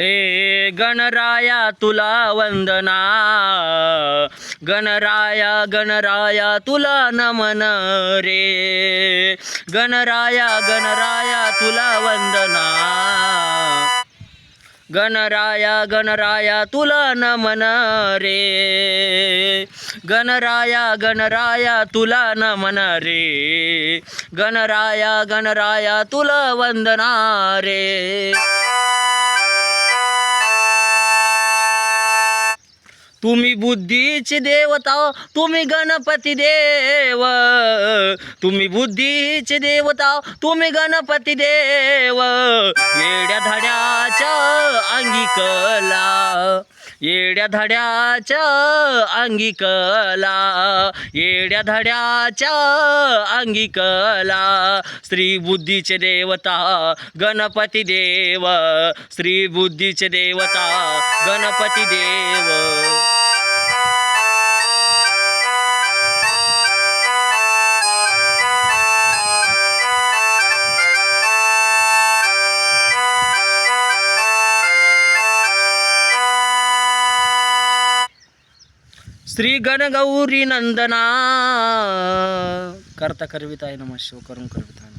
ए गणराया तुला वंदना. गणराया गणराया तुला नमन रे. गणराया गणराया तुला वंदना. गणराया गणराया तुला नमन रे. गणराया गणराया तुला नमन रे. गणराया गणराया तुला वंदना रे. तुम्ही बुद्धीची देवता तुम्ही गणपती देव. तुम्ही बुद्धीचे देवता तुम्ही गणपती देव. येड्या धड्याच्या अंगी कला येड्या धड्याच्या अंगी कला येड्या धड्याच्या अंगी कला स्त्री बुद्धीचे देवता गणपती देव. स्त्री बुद्धीचे देवता गणपती देव. श्री गणगौरी नंदना. करता करविताय नमः शिव करून करविता